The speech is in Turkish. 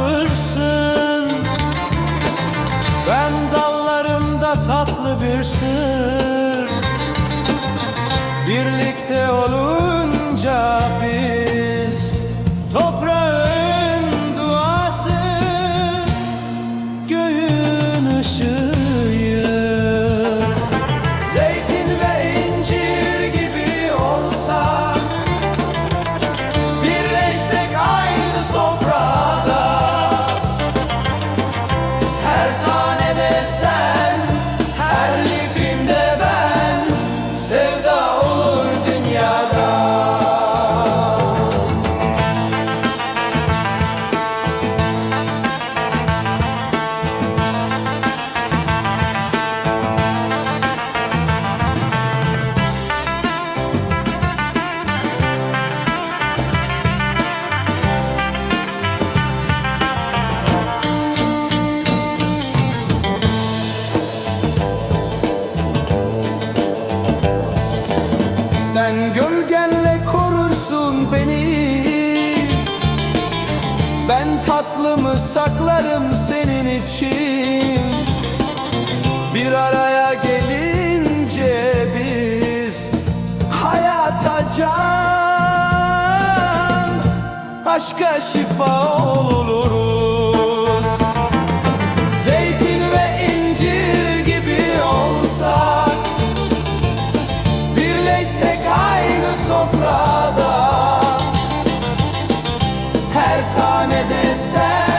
Sabırsın Ben dallarımda tatlı bir sır. Birlikte olunca Ben tatlımı saklarım senin için. Bir araya gelince biz Hayata can. Aşka şifa oluruz her tanede sen.